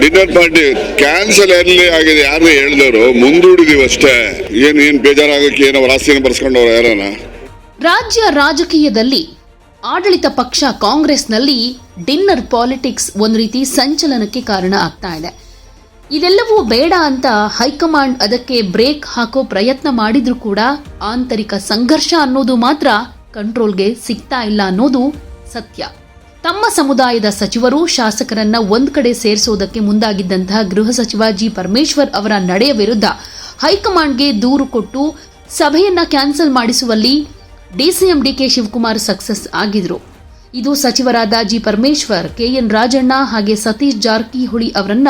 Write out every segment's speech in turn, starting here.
Dinner party cancel ಎಲ್ಲಿ ಆಗಿದೆ. ಯಾರು ಹೇಳಿದವರು? ಮುಂದೂಡಿದೀವಿ ಅಷ್ಟೇ. ಏನ್ ಏನ್ ಬೇಜಾರಾಗಕ್ಕೆ ಏನೋ ರಾಸಿನ ಬರ್ಸ್ಕೊಂಡವ್ರು ಯಾರನ? ರಾಜ್ಯ ರಾಜಕೀಯದಲ್ಲಿ ಆಡಳಿತ ಪಕ್ಷ ಕಾಂಗ್ರೆಸ್ನಲ್ಲಿ ಡಿನ್ನರ್ ಪಾಲಿಟಿಕ್ಸ್ ಒಂದು ರೀತಿ ಸಂಚಲನಕ್ಕೆ ಕಾರಣ ಆಗ್ತಾ ಇದೆ. ಇದೆಲ್ಲವೂ ಬೇಡ ಅಂತ ಹೈಕಮಾಂಡ್ ಅದಕ್ಕೆ ಬ್ರೇಕ್ ಹಾಕೋ ಪ್ರಯತ್ನ ಮಾಡಿದ್ರೂ ಕೂಡ ಆಂತರಿಕ ಸಂಘರ್ಷ ಅನ್ನೋದು ಮಾತ್ರ ಕಂಟ್ರೋಲ್ಗೆ ಸಿಗ್ತಾ ಇಲ್ಲ ಅನ್ನೋದು ಸತ್ಯ. ತಮ್ಮ ಸಮುದಾಯದ ಸಚಿವರು ಶಾಸಕರನ್ನ ಒಂದ್ ಕಡೆ ಸೇರಿಸೋದಕ್ಕೆ ಮುಂದಾಗಿದ್ದಂತಹ ಗೃಹ ಸಚಿವ ಜಿ ಪರಮೇಶ್ವರ್ ಅವರ ನಡೆಯ ವಿರುದ್ಧ ಹೈಕಮಾಂಡ್ಗೆ ದೂರು ಕೊಟ್ಟು ಸಭೆಯನ್ನ cancel ಮಾಡಿಸುವಲ್ಲಿ D C M D K Shivakumar success ಆಗಿದ್ರು. ಇದು ಸಚಿವರಾದ ಜಿ ಪರಮೇಶ್ವರ್, ಕೆಎನ್ ರಾಜಣ್ಣ ಹಾಗೆ ಸತೀಶ್ ಜಾರಕಿಹೊಳಿ ಅವರನ್ನ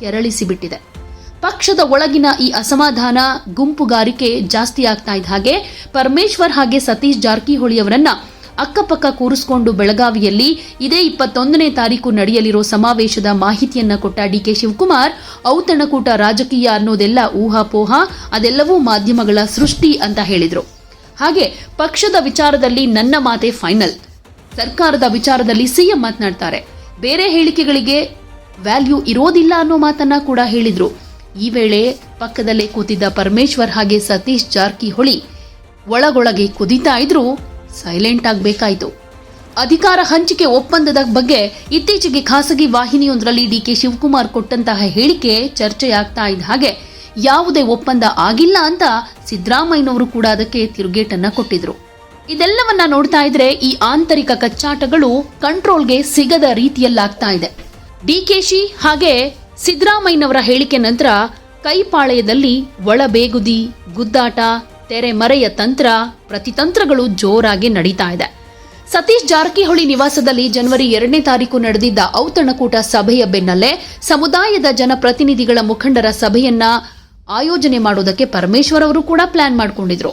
ಕೆರಳಿಸಿಬಿಟ್ಟಿದೆ. ಪಕ್ಷದ ಒಳಗಿನ ಈ ಅಸಮಾಧಾನ ಗುಂಪುಗಾರಿಕೆ ಜಾಸ್ತಿ ಆಗ್ತಾ ಇದ್ದ ಹಾಗೆ ಪರಮೇಶ್ವರ್ ಹಾಗೆ ಸತೀಶ್ ಜಾರಕಿಹೊಳಿ ಅವರನ್ನ ಅಕ್ಕಪಕ್ಕ ಕೂರಿಸಿಕೊಂಡು ಬೆಳಗಾವಿಯಲ್ಲಿ ಇದೇ ಇಪ್ಪತ್ತೊಂದನೇ ತಾರೀಕು ನಡೆಯಲಿರೋ ಸಮಾವೇಶದ ಮಾಹಿತಿಯನ್ನ ಕೊಟ್ಟ ಡಿಕೆ ಶಿವಕುಮಾರ್, ಔತಣಕೂಟ ರಾಜಕೀಯ ಅನ್ನೋದೆಲ್ಲ ಊಹಾಪೋಹ, ಅದೆಲ್ಲವೂ ಮಾಧ್ಯಮಗಳ ಸೃಷ್ಟಿ ಅಂತ ಹೇಳಿದರು. ಹಾಗೆ ಪಕ್ಷದ ವಿಚಾರದಲ್ಲಿ ನನ್ನ ಮಾತೆ ಫೈನಲ್. ಸರ್ಕಾರದ ವಿಚಾರದಲ್ಲಿ ಸಿಎಂ ಮಾತನಾಡ್ತಾರೆ. ಬೇರೆ ಹೇಳಿಕೆಗಳಿಗೆ ವ್ಯಾಲ್ಯೂ ಇರೋದಿಲ್ಲ ಅನ್ನೋ ಮಾತನ್ನ ಕೂಡ ಹೇಳಿದರು. ಈ ವೇಳೆ ಪಕ್ಕದಲ್ಲೇ ಕೂತಿದ್ದ ಪರಮೇಶ್ವರ್ ಹಾಗೆ ಸತೀಶ್ ಜಾರಕಿಹೊಳಿ ಒಳಗೊಳಗೆ ಕುದೀತಾ ಇದ್ರು ಸೈಲೆಂಟ್ ಆಗಬೇಕಾಯಿತು. ಅಧಿಕಾರ ಹಂಚಿಕೆ ಒಪ್ಪಂದದ ಬಗ್ಗೆ ಇತ್ತೀಚೆಗೆ ಖಾಸಗಿ ವಾಹಿನಿಯೊಂದರಲ್ಲಿ ಡಿಕೆ ಶಿವಕುಮಾರ್ ಕೊಟ್ಟಂತಹ ಹೇಳಿಕೆ ಚರ್ಚೆಯಾಗ್ತಾ ಇದ್ದ ಹಾಗೆ ಯಾವುದೇ ಒಪ್ಪಂದ ಆಗಿಲ್ಲ ಅಂತ ಸಿದ್ದರಾಮಯ್ಯನವರು ಕೂಡ ಅದಕ್ಕೆ ತಿರುಗೇಟನ್ನ ಕೊಟ್ಟಿದ್ರು. ಇದೆಲ್ಲವನ್ನ ನೋಡ್ತಾ ಇದ್ರೆ ಈ ಆಂತರಿಕ ಕಚ್ಚಾಟಗಳು ಕಂಟ್ರೋಲ್ಗೆ ಸಿಗದ ರೀತಿಯಲ್ಲಾಗ್ತಾ ಇದೆ. ಡಿಕೆಶಿ ಹಾಗೆ ಸಿದ್ದರಾಮಯ್ಯನವರ ಹೇಳಿಕೆ ನಂತರ ಕೈಪಾಳೆಯದಲ್ಲಿ ಒಳಬೇಗುದಿ, ಗುದ್ದಾಟ ತೆರೆಮರೆಯ ತಂತ್ರ ಪ್ರತಿತಂತ್ರಗಳು ಜೋರಾಗಿ ನಡೀತಾ ಇದೆ. ಸತೀಶ್ ಜಾರಕಿಹೊಳಿ ನಿವಾಸದಲ್ಲಿ ಜನವರಿ ಎರಡನೇ ತಾರೀಕು ನಡೆದಿದ್ದ ಔತಣಕೂಟ ಸಭೆಯ ಬೆನ್ನಲ್ಲೇ ಸಮುದಾಯದ ಜನಪ್ರತಿನಿಧಿಗಳ ಮುಖಂಡರ ಸಭೆಯನ್ನ ಆಯೋಜನೆ ಮಾಡೋದಕ್ಕೆ ಪರಮೇಶ್ವರ್ ಅವರು ಕೂಡ ಪ್ಲಾನ್ ಮಾಡಿಕೊಂಡಿದ್ರು.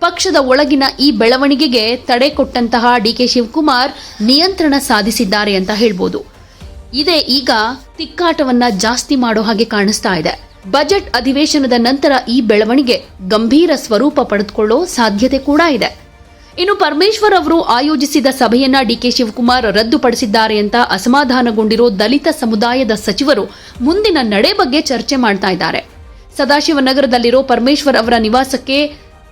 ಪಕ್ಷದ ಒಳಗಿನ ಈ ಬೆಳವಣಿಗೆಗೆ ತಡೆ ಕೊಟ್ಟಂತಹ ಡಿಕೆ ಶಿವಕುಮಾರ್ ನಿಯಂತ್ರಣ ಸಾಧಿಸಿದ್ದಾರೆ ಅಂತ ಹೇಳ್ಬೋದು. ಇದೇ ಈಗ ತಿಕ್ಕಾಟವನ್ನ ಜಾಸ್ತಿ ಮಾಡೋ ಹಾಗೆ ಕಾಣಿಸ್ತಾ ಇದೆ. ಬಜೆಟ್ ಅಧಿವೇಶನದ ನಂತರ ಈ ಬೆಳವಣಿಗೆ ಗಂಭೀರ ಸ್ವರೂಪ ಪಡೆದುಕೊಳ್ಳೋ ಸಾಧ್ಯತೆ ಕೂಡ ಇದೆ. ಇನ್ನು ಪರಮೇಶ್ವರ್ ಅವರು ಆಯೋಜಿಸಿದ ಸಭೆಯನ್ನ ಡಿಕೆ ಶಿವಕುಮಾರ್ ರದ್ದುಪಡಿಸಿದ್ದಾರೆ ಅಂತ ಅಸಮಾಧಾನಗೊಂಡಿರೋ ದಲಿತ ಸಮುದಾಯದ ಸಚಿವರು ಮುಂದಿನ ನಡೆ ಬಗ್ಗೆ ಚರ್ಚೆ ಮಾಡ್ತಾ ಇದ್ದಾರೆ. ಸದಾಶಿವನಗರದಲ್ಲಿರೋ ಪರಮೇಶ್ವರ್ ಅವರ ನಿವಾಸಕ್ಕೆ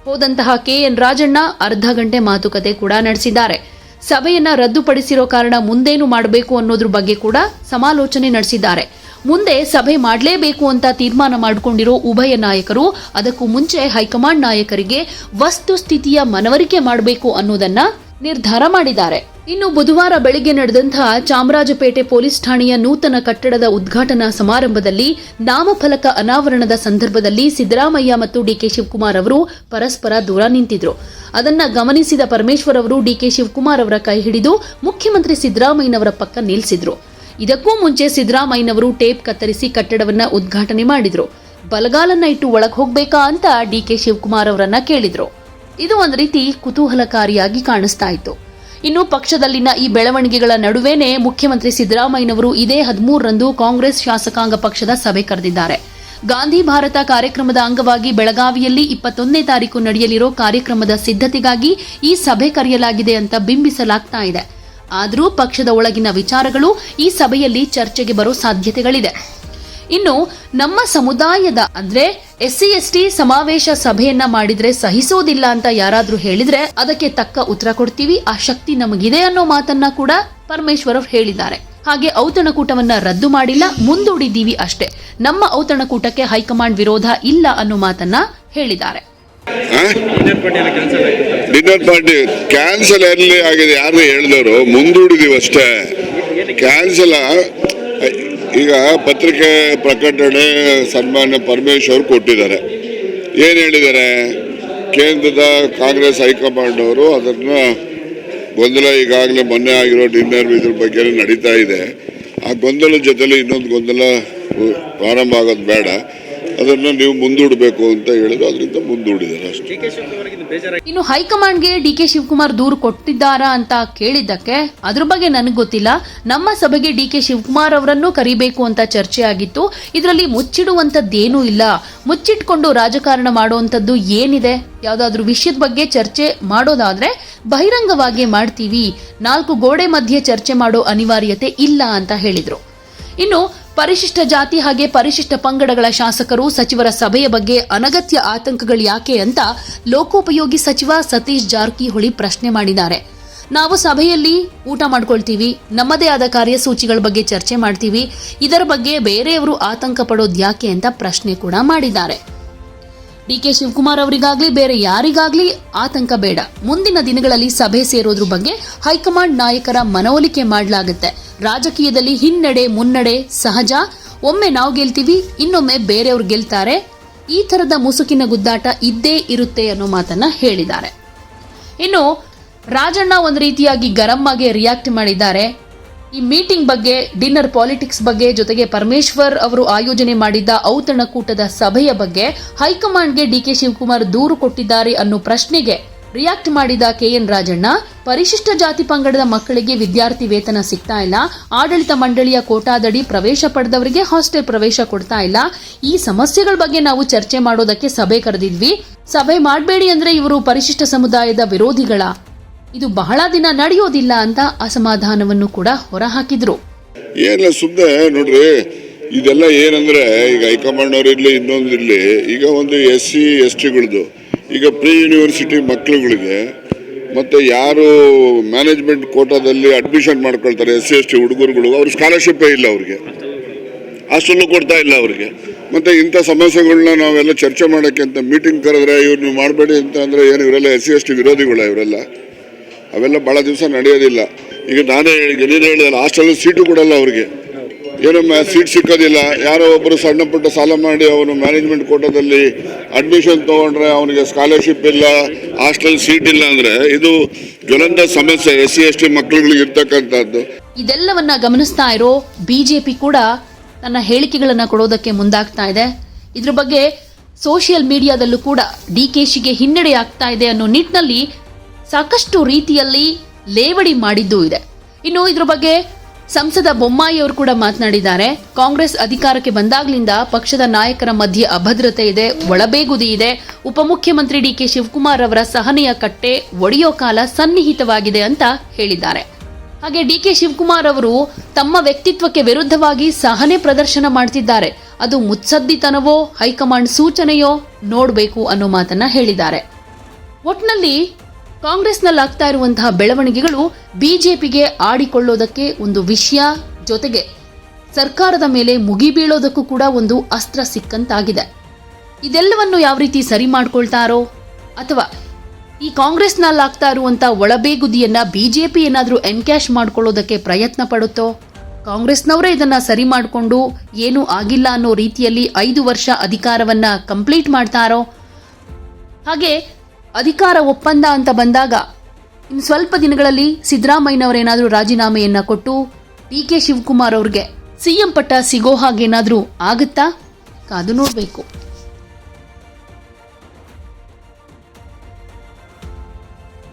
ಹೋದಂತಹ ಕೆಎನ್ ರಾಜಣ್ಣ ಅರ್ಧ ಗಂಟೆ ಮಾತುಕತೆ ಕೂಡ ನಡೆಸಿದ್ದಾರೆ. ಸಭೆಯನ್ನ ರದ್ದುಪಡಿಸಿರೋ ಕಾರಣ ಮುಂದೇನು ಮಾಡಬೇಕು ಅನ್ನೋದ್ರ ಬಗ್ಗೆ ಕೂಡ ಸಮಾಲೋಚನೆ ನಡೆಸಿದ್ದಾರೆ. ಮುಂದೆ ಸಭೆ ಮಾಡಲೇಬೇಕು ಅಂತ ತೀರ್ಮಾನ ಮಾಡಿಕೊಂಡಿರೋ ಉಭಯ ನಾಯಕರು, ಅದಕ್ಕೂ ಮುಂಚೆ ಹೈಕಮಾಂಡ್ ನಾಯಕರಿಗೆ ವಸ್ತುಸ್ಥಿತಿಯ ಮನವರಿಕೆ ಮಾಡಬೇಕು ಅನ್ನೋದನ್ನ ನಿರ್ಧಾರ ಮಾಡಿದ್ದಾರೆ. ಇನ್ನು ಬುಧವಾರ ಬೆಳಿಗ್ಗೆ ನಡೆದಂತಹ ಚಾಮರಾಜಪೇಟೆ ಪೊಲೀಸ್ ಠಾಣೆಯ ನೂತನ ಕಟ್ಟಡದ ಉದ್ಘಾಟನಾ ಸಮಾರಂಭದಲ್ಲಿ ನಾಮಫಲಕ ಅನಾವರಣದ ಸಂದರ್ಭದಲ್ಲಿ ಸಿದ್ದರಾಮಯ್ಯ ಮತ್ತು ಡಿಕೆ ಶಿವಕುಮಾರ್ ಅವರು ಪರಸ್ಪರ ದೂರ ನಿಂತಿದ್ರು. ಅದನ್ನ ಗಮನಿಸಿದ ಪರಮೇಶ್ವರ್ ಅವರು ಡಿಕೆ ಶಿವಕುಮಾರ್ ಅವರ ಕೈ ಹಿಡಿದು ಮುಖ್ಯಮಂತ್ರಿ ಸಿದ್ದರಾಮಯ್ಯನವರ ಪಕ್ಕ ನಿಲ್ಲಿಸಿದ್ರು ಇದಕ್ಕೂ ಮುಂಚೆ ಸಿದ್ದರಾಮಯ್ಯನವರು ಟೇಪ್ ಕತ್ತರಿಸಿ ಕಟ್ಟಡವನ್ನ ಉದ್ಘಾಟನೆ ಮಾಡಿದ್ರು. ಬಲಗಾಲನ್ನ ಇಟ್ಟು ಒಳಗೆ ಹೋಗ್ಬೇಕಾ ಅಂತ ಡಿ ಕೆ ಶಿವಕುಮಾರ್ ಅವರನ್ನ ಕೇಳಿದ್ರು. ಇದು ಒಂದು ರೀತಿ ಕುತೂಹಲಕಾರಿಯಾಗಿ ಕಾಣಿಸ್ತಾ ಇತ್ತು. ಇನ್ನು ಪಕ್ಷದಲ್ಲಿನ ಈ ಬೆಳವಣಿಗೆಗಳ ನಡುವೆನೇ ಮುಖ್ಯಮಂತ್ರಿ ಸಿದ್ದರಾಮಯ್ಯನವರು ಇದೇ ಹದಿಮೂರರಂದು ಕಾಂಗ್ರೆಸ್ ಶಾಸಕಾಂಗ ಪಕ್ಷದ ಸಭೆ ಕರೆದಿದ್ದಾರೆ. ಗಾಂಧಿ ಭಾರತ ಕಾರ್ಯಕ್ರಮದ ಅಂಗವಾಗಿ ಬೆಳಗಾವಿಯಲ್ಲಿ ಇಪ್ಪತ್ತೊಂದನೇ ತಾರೀಕು ನಡೆಯಲಿರೋ ಕಾರ್ಯಕ್ರಮದ ಸಿದ್ಧತೆಗಾಗಿ ಈ ಸಭೆ ಕರೆಯಲಾಗಿದೆ ಅಂತ ಬಿಂಬಿಸಲಾಗ್ತಾ ಇದೆ. ಆದರೂ ಪಕ್ಷದ ಒಳಗಿನ ವಿಚಾರಗಳು ಈ ಸಭೆಯಲ್ಲಿ ಚರ್ಚೆಗೆ ಬರೋ ಸಾಧ್ಯತೆಗಳಿದೆ. ಇನ್ನು ನಮ್ಮ ಸಮುದಾಯದ, ಅಂದ್ರೆ ಎಸ್ಸಿ ಎಸ್ಟಿ ಸಮಾವೇಶ ಸಭೆಯನ್ನ ಮಾಡಿದ್ರೆ ಸಹಿಸೋದಿಲ್ಲ ಅಂತ ಯಾರಾದ್ರೂ ಹೇಳಿದ್ರೆ ಅದಕ್ಕೆ ತಕ್ಕ ಉತ್ತರ ಕೊಡ್ತೀವಿ, ಆ ಶಕ್ತಿ ನಮಗಿದೆ ಅನ್ನೋ ಮಾತನ್ನ ಕೂಡ ಪರಮೇಶ್ವರ್ ಹೇಳಿದ್ದಾರೆ. ಹಾಗೆ ಔತಣಕೂಟವನ್ನ ರದ್ದು ಮಾಡಿಲ್ಲ, ಮುಂದೂಡಿದ್ದೀವಿ ಅಷ್ಟೇ. ನಮ್ಮ ಔತಣಕೂಟಕ್ಕೆ ಹೈಕಮಾಂಡ್ ವಿರೋಧ ಇಲ್ಲ ಅನ್ನೋ ಮಾತನ್ನ ಹೇಳಿದ್ದಾರೆ. ಡಿನ್ನರ್ ಪಾರ್ಟಿ ಕ್ಯಾನ್ಸಲ್ ಎಲ್ಲಿ ಆಗಿದೆ ಯಾರು ಹೇಳಿದವರು? ಮುಂದೂಡಿದೀವಿ ಅಷ್ಟೇ. ಕ್ಯಾನ್ಸಲ್ ಈಗ ಪತ್ರಿಕೆ ಪ್ರಕಟಣೆ ಸನ್ಮಾನ್ಯ ಪರಮೇಶ್ವರ್ ಕೊಟ್ಟಿದ್ದಾರೆ. ಏನು ಹೇಳಿದ್ದಾರೆ? ಕೇಂದ್ರದ ಕಾಂಗ್ರೆಸ್ ಹೈಕಮಾಂಡ್ ಅವರು ಅದನ್ನ ಗೊಂದಲ ಈಗಾಗಲೇ ಮೊನ್ನೆ ಆಗಿರೋ ಡಿನ್ನರ್ ಇದ್ರ ಬಗ್ಗೆ ನಡೀತಾ ಇದೆ. ಆ ಗೊಂದಲದ ಜೊತೆಲಿ ಇನ್ನೊಂದು ಗೊಂದಲ ಪ್ರಾರಂಭ ಆಗೋದು ಬೇಡ. ಅದನ್ನು ನೀವು ಮುಂದೂಡಬೇಕು ಅಂತ ಹೇಳಿದ್ರು ಅದರಿಂದ ಮುಂದೂಡಿದ್ದಾರೆ ಅಷ್ಟೇ. ಇನ್ನು ಹೈಕಮಾಂಡ್ಗೆ ಡಿ ಕೆ ಶಿವಕುಮಾರ್ ದೂರು ಕೊಟ್ಟಿದ್ದಾರಾ ಅಂತ ಕೇಳಿದ್ದಕ್ಕೆ ಅದ್ರ ಬಗ್ಗೆ ನನಗೆ ಗೊತ್ತಿಲ್ಲ. ನಮ್ಮ ಸಭೆಗೆ ಡಿ ಕೆ ಶಿವಕುಮಾರ್ ಅವರನ್ನು ಕರಿಬೇಕು ಅಂತ ಚರ್ಚೆ ಆಗಿತ್ತು ಇದರಲ್ಲಿ ಮುಚ್ಚಿಡುವಂಥದ್ದೇನೂ ಇಲ್ಲ. ಮುಚ್ಚಿಟ್ಕೊಂಡು ರಾಜಕಾರಣ ಮಾಡುವಂಥದ್ದು ಏನಿದೆ? ಯಾವುದಾದ್ರೂ ವಿಷಯದ ಬಗ್ಗೆ ಚರ್ಚೆ ಮಾಡೋದಾದ್ರೆ ಬಹಿರಂಗವಾಗಿ ಮಾಡ್ತೀವಿ. ನಾಲ್ಕು ಗೋಡೆ ಮಧ್ಯೆ ಚರ್ಚೆ ಮಾಡೋ ಅನಿವಾರ್ಯತೆ ಇಲ್ಲ ಅಂತ ಹೇಳಿದ್ರು. ಇನ್ನು ಪರಿಶಿಷ್ಟ ಜಾತಿ ಹಾಗೆ ಪರಿಶಿಷ್ಟ ಪಂಗಡಗಳ ಶಾಸಕರು ಸಚಿವರ ಸಭೆಯ ಬಗ್ಗೆ ಅನಗತ್ಯ ಆತಂಕಗಳು ಯಾಕೆ ಅಂತ ಲೋಕೋಪಯೋಗಿ ಸಚಿವ ಸತೀಶ್ ಜಾರಕಿಹೊಳಿ ಪ್ರಶ್ನೆ ಮಾಡಿದ್ದಾರೆ. ನಾವು ಸಭೆಯಲ್ಲಿ ಊಟ ಮಾಡ್ಕೊಳ್ತೀವಿ, ನಮ್ಮದೇ ಆದ ಕಾರ್ಯಸೂಚಿಗಳ ಬಗ್ಗೆ ಚರ್ಚೆ ಮಾಡ್ತೀವಿ, ಇದರ ಬಗ್ಗೆ ಬೇರೆಯವರು ಆತಂಕ ಪಡೋದು ಯಾಕೆ ಅಂತ ಪ್ರಶ್ನೆ ಕೂಡ ಮಾಡಿದ್ದಾರೆ. ಡಿ ಕೆ ಶಿವಕುಮಾರ್ ಅವರಿಗಾಗ್ಲಿ, ಬೇರೆ ಯಾರಿಗಾಗ್ಲಿ ಆತಂಕ ಬೇಡ. ಮುಂದಿನ ದಿನಗಳಲ್ಲಿ ಸಭೆ ಸೇರೋದ್ರ ಬಗ್ಗೆ ಹೈಕಮಾಂಡ್ ನಾಯಕರ ಮನವೊಲಿಕೆ ಮಾಡಲಾಗುತ್ತೆ. ರಾಜಕೀಯದಲ್ಲಿ ಹಿನ್ನಡೆ, ಮುನ್ನಡೆ, ಸಹಜ. ಒಮ್ಮೆ ನಾವು ಗೆಲ್ತೀವಿ, ಇನ್ನೊಮ್ಮೆ ಬೇರೆಯವ್ರು ಗೆಲ್ತಾರೆ. ಈ ತರದ ಮುಸುಕಿನ ಗುದ್ದಾಟ ಇದ್ದೇ ಇರುತ್ತೆ ಅನ್ನೋ ಮಾತನ್ನ ಹೇಳಿದ್ದಾರೆ. ಇನ್ನು, ರಾಜಣ್ಣ ಒಂದು ರೀತಿಯಾಗಿ ಗರಂ ಆಗಿ ರಿಯಾಕ್ಟ್ ಮಾಡಿದ್ದಾರೆ. ಈ ಮೀಟಿಂಗ್ ಬಗ್ಗೆ ಡಿನ್ನರ್ ಪಾಲಿಟಿಕ್ಸ್ ಬಗ್ಗೆ ಜೊತೆಗೆ ಪರಮೇಶ್ವರ್ ಅವರು ಆಯೋಜನೆ ಮಾಡಿದ್ದ ಔತಣಕೂಟದ ಸಭೆಯ ಬಗ್ಗೆ ಹೈಕಮಾಂಡ್ಗೆ ಡಿಕೆ ಶಿವಕುಮಾರ್ ದೂರು ಕೊಟ್ಟಿದ್ದಾರೆ ಅನ್ನೋ ಪ್ರಶ್ನೆಗೆ ರಿಯಾಕ್ಟ್ ಮಾಡಿದ ಕೆಎನ್ ರಾಜಣ್ಣ, ಪರಿಶಿಷ್ಟ ಜಾತಿ ಪಂಗಡದ ಮಕ್ಕಳಿಗೆ ವಿದ್ಯಾರ್ಥಿ ವೇತನ ಸಿಗ್ತಾ ಇಲ್ಲ. ಆಡಳಿತ ಮಂಡಳಿಯ ಕೋಟಾದಡಿ ಪ್ರವೇಶ ಪಡೆದವರಿಗೆ ಹಾಸ್ಟೆಲ್ ಪ್ರವೇಶ ಕೊಡ್ತಾ ಇಲ್ಲ. ಈ ಸಮಸ್ಯೆಗಳ ಬಗ್ಗೆ ನಾವು ಚರ್ಚೆ ಮಾಡೋದಕ್ಕೆ ಸಭೆ ಕರೆದಿದ್ವಿ. ಸಭೆ ಮಾಡಬೇಡಿ ಅಂದ್ರೆ ಇವರು ಪರಿಶಿಷ್ಟ ಸಮುದಾಯದ ವಿರೋಧಿಗಳ. ಇದು ಬಹಳ ದಿನ ನಡೆಯೋದಿಲ್ಲ ಅಂತ ಅಸಮಾಧಾನವನ್ನು ಕೂಡ ಹೊರಹಾಕಿದ್ರು. ಏನಿಲ್ಲ ಸುಮ್ಮನೆ ನೋಡ್ರಿ, ಇದೆಲ್ಲ ಏನಂದ್ರೆ ಈಗ ಹೈಕಮಾಂಡ್ ಅವ್ರು ಇರ್ಲಿ ಇನ್ನೊಂದಿರ್ಲಿ ಈಗ ಒಂದು ಎಸ್ ಸಿ ಎಸ್ ಟಿಗಳದ್ದು ಈಗ ಪ್ರೀ ಯೂನಿವರ್ಸಿಟಿ ಮಕ್ಕಳುಗಳಿಗೆ ಮತ್ತೆ ಯಾರು ಮ್ಯಾನೇಜ್ಮೆಂಟ್ ಕೋಟಾದಲ್ಲಿ ಅಡ್ಮಿಷನ್ ಮಾಡ್ಕೊಳ್ತಾರೆ ಎಸ್ ಸಿ, ಎಸ್ ಟಿ ಹುಡುಗರುಗಳು, ಅವ್ರ ಸ್ಕಾಲರ್ಶಿಪ್ಪೇ ಇಲ್ಲ ಅವ್ರಿಗೆ. ಹಾಸ್ಟೆಲ್ಲು ಕೊಡ್ತಾ ಇಲ್ಲ ಅವ್ರಿಗೆ. ಮತ್ತೆ ಇಂಥ ಸಮಸ್ಯೆಗಳನ್ನ ನಾವೆಲ್ಲ ಚರ್ಚೆ ಮಾಡೋಕ್ಕೆ ಅಂತ ಮೀಟಿಂಗ್ ಕರೆದ್ರೆ ಇವ್ರು ನೀವು ಮಾಡಬೇಡಿ ಅಂತ ಅಂದರೆ ಏನು ಇವರೆಲ್ಲ ಎಸ್ ಸಿ, ಎಸ್ ಟಿ ವಿರೋಧಿಗಳ ಇವರೆಲ್ಲ? ಅವೆಲ್ಲ ಭಾಳ ದಿವಸ ನಡೆಯೋದಿಲ್ಲ. ಈಗ ನಾನೇ ಹೇಳಿ ನೀನು ಹೇಳಿದಲ್ಲ ಹಾಸ್ಟೆಲ್ ಸೀಟು ಕೊಡಲ್ಲ ಅವ್ರಿಗೆ. ಏನಮ್ಮ ಸೀಟ್ ಸಿಕ್ಕೋದಿಲ್ಲ. ಯಾರೋ ಒಬ್ಬರು ಸಣ್ಣ ಪುಟ್ಟ ಸಾಲ ಮಾಡಿ ಅವನು ಮ್ಯಾನೇಜ್ಮೆಂಟ್ ಕೋಟದಲ್ಲಿ ಅಡ್ಮಿಷನ್ ತೊಗೊಂಡ್ರೆ ಅವನಿಗೆ ಸ್ಕಾಲರ್ಶಿಪ್ ಇಲ್ಲ ಹಾಸ್ಟೆಲ್ ಸೀಟ್ ಇಲ್ಲ ಅಂದರೆ ಇದು ಜ್ವಲಂತ ಸಮಸ್ಯೆ ಎಸ್ ಸಿ ಎಸ್ ಟಿ ಮಕ್ಕಳುಗಳಿಗೆ ಇರ್ತಕ್ಕಂಥದ್ದು. ಇದೆಲ್ಲವನ್ನ ಗಮನಿಸ್ತಾ ಇರೋ ಬಿಜೆಪಿ ಕೂಡ ತನ್ನ ಹೇಳಿಕೆಗಳನ್ನು ಕೊಡೋದಕ್ಕೆ ಮುಂದಾಗ್ತಾ ಇದೆ. ಇದ್ರ ಬಗ್ಗೆ ಸೋಷಿಯಲ್ ಮೀಡಿಯಾದಲ್ಲೂ ಕೂಡ ಡಿ ಕೆ ಶಿಗೆ ಹಿನ್ನಡೆ ಆಗ್ತಾ ಇದೆ ಅನ್ನೋ ನಿಟ್ಟಿನಲ್ಲಿ ಸಾಕಷ್ಟು ರೀತಿಯಲ್ಲಿ ಲೇವಡಿ ಮಾಡಿದ್ದೂ ಇದೆ. ಇನ್ನು ಇದ್ರ ಬಗ್ಗೆ ಸಂಸದ ಬೊಮ್ಮಾಯಿ ಅವರು ಕೂಡ ಮಾತನಾಡಿದ್ದಾರೆ. ಕಾಂಗ್ರೆಸ್ ಅಧಿಕಾರಕ್ಕೆ ಬಂದಾಗ್ಲಿಂದ ಪಕ್ಷದ ನಾಯಕರ ಮಧ್ಯೆ ಅಭದ್ರತೆ ಇದೆ, ಒಳಬೇಗುದಿ ಇದೆ. ಉಪಮುಖ್ಯಮಂತ್ರಿ ಡಿಕೆ ಶಿವಕುಮಾರ್ ಅವರ ಸಹನೆಯ ಕಟ್ಟೆ ಒಡೆಯೋ ಕಾಲ ಸನ್ನಿಹಿತವಾಗಿದೆ ಅಂತ ಹೇಳಿದ್ದಾರೆ. ಹಾಗೆ ಡಿಕೆ ಶಿವಕುಮಾರ್ ಅವರು ತಮ್ಮ ವ್ಯಕ್ತಿತ್ವಕ್ಕೆ ವಿರುದ್ಧವಾಗಿ ಸಹನೆ ಪ್ರದರ್ಶನ ಮಾಡ್ತಿದ್ದಾರೆ. ಅದು ಮುತ್ಸದ್ದಿತನವೋ, ಹೈಕಮಾಂಡ್ ಸೂಚನೆಯೋ ನೋಡಬೇಕು ಅನ್ನೋ ಮಾತನ್ನ ಹೇಳಿದ್ದಾರೆ. ಒಟ್ನಲ್ಲಿ ಕಾಂಗ್ರೆಸ್ನಲ್ಲಿ ಆಗ್ತಾ ಇರುವಂತಹ ಬೆಳವಣಿಗೆಗಳು ಬಿಜೆಪಿಗೆ ಆಡಿಕೊಳ್ಳೋದಕ್ಕೆ ಒಂದು ವಿಷಯ ಜೊತೆಗೆ ಸರ್ಕಾರದ ಮೇಲೆ ಮುಗಿಬೀಳೋದಕ್ಕೂ ಕೂಡ ಒಂದು ಅಸ್ತ್ರ ಸಿಕ್ಕಂತಾಗಿದೆ. ಇದೆಲ್ಲವನ್ನು ಯಾವ ರೀತಿ ಸರಿ ಮಾಡ್ಕೊಳ್ತಾರೋ ಅಥವಾ ಈ ಕಾಂಗ್ರೆಸ್ನಲ್ಲಿ ಆಗ್ತಾ ಇರುವಂತ ಒಳಬೇಗುದಿಯನ್ನ ಬಿಜೆಪಿ ಏನಾದರೂ ಎನ್ಕ್ಯಾಶ್ ಮಾಡ್ಕೊಳ್ಳೋದಕ್ಕೆ ಪ್ರಯತ್ನ ಪಡುತ್ತೋ? ಕಾಂಗ್ರೆಸ್ನವರೇ ಇದನ್ನು ಸರಿ ಮಾಡಿಕೊಂಡು ಏನೂ ಆಗಿಲ್ಲ ಅನ್ನೋ ರೀತಿಯಲ್ಲಿ ಐದು ವರ್ಷ ಅಧಿಕಾರವನ್ನ ಕಂಪ್ಲೀಟ್ ಮಾಡ್ತಾರೋ? ಹಾಗೆ ಅಧಿಕಾರ ಒಪ್ಪಂದ ಅಂತ ಬಂದಾಗ ಇನ್ನು ಸ್ವಲ್ಪ ದಿನಗಳಲ್ಲಿ ಸಿದ್ದರಾಮಯ್ಯನವರೇನಾದರೂ ರಾಜೀನಾಮೆಯನ್ನ ಕೊಟ್ಟು ಡಿ ಕೆ ಶಿವಕುಮಾರ್ ಅವ್ರಿಗೆ ಸಿಎಂ ಪಟ್ಟ ಸಿಗೋ ಹಾಗೇನಾದರೂ ಆಗುತ್ತಾ? ಕಾದು ನೋಡಬೇಕು.